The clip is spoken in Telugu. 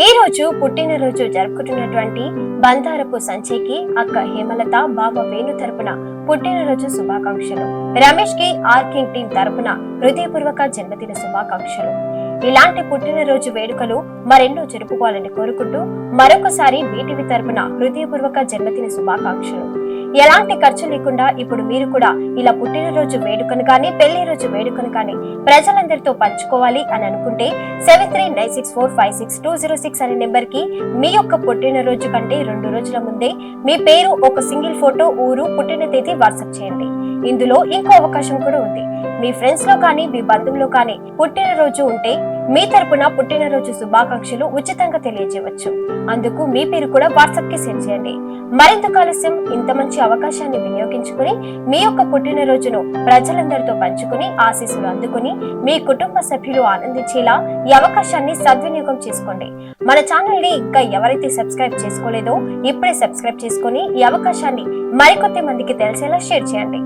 ఈ రోజు పుట్టినరోజు జరుపుకుంటున్నటువంటి బందారపు సంచికి అక్క హేమలత బావ వేణు తరపున పుట్టినరోజు శుభాకాంక్షలు. రమేష్కి ఆర్కింగ్ టీం తరపున హృదయపూర్వక జన్మదిన శుభాకాంక్షలు. ఇలాంటి పుట్టినరోజు వేడుకలు మరెన్నో జరుపుకోవాలని కోరుకుంటూ మరొకసారి బీటీవీ తరపున హృదయపూర్వక జన్మదిన శుభాకాంక్షలు. ఎలాంటి ఖర్చు లేకుండా ఇప్పుడు మీరు కూడా ఇలా పుట్టినరోజు వేడుకను కానీ పెళ్ళి రోజు వేడుకను కానీ ప్రజలందరితో పంచుకోవాలి అని అనుకుంటే seven three nine six four five six two zero six అనే నెంబర్కి మీ యొక్క పుట్టినరోజు కంటే రెండు రోజుల ముందే మీ పేరు ఒక సింగిల్ ఫోటో ఊరు పుట్టిన తేదీ వాట్సాప్ చేయండి. ఇందులో ఇంకో అవకాశం కూడా ఉంది. మీ ఫ్రెండ్స్లో కానీ మీ బంధువులు కానీ పుట్టినరోజు ఉంటే మీ తరపున పుట్టినరోజు శుభాకాంక్షలు ఉచితంగా తెలియజేయవచ్చు. అందుకు మీ పేరు కూడా వాట్సాప్కి సెండ్ చేయండి. మరింత కాలుష్యం ఇంత మంచి అవకాశాన్ని వినియోగించుకుని మీ యొక్క పుట్టినరోజును ప్రజలందరితో పంచుకుని ఆశీస్సులు అందుకుని మీ కుటుంబ సభ్యులు ఆనందించేలా ఈ అవకాశాన్ని సద్వినియోగం చేసుకోండి. మన ఛానల్ని ఇంకా ఎవరైతే సబ్స్క్రైబ్ చేసుకోలేదో ఇప్పుడే సబ్స్క్రైబ్ చేసుకుని ఈ అవకాశాన్ని మరికొద్ది మందికి తెలిసేలా షేర్ చేయండి.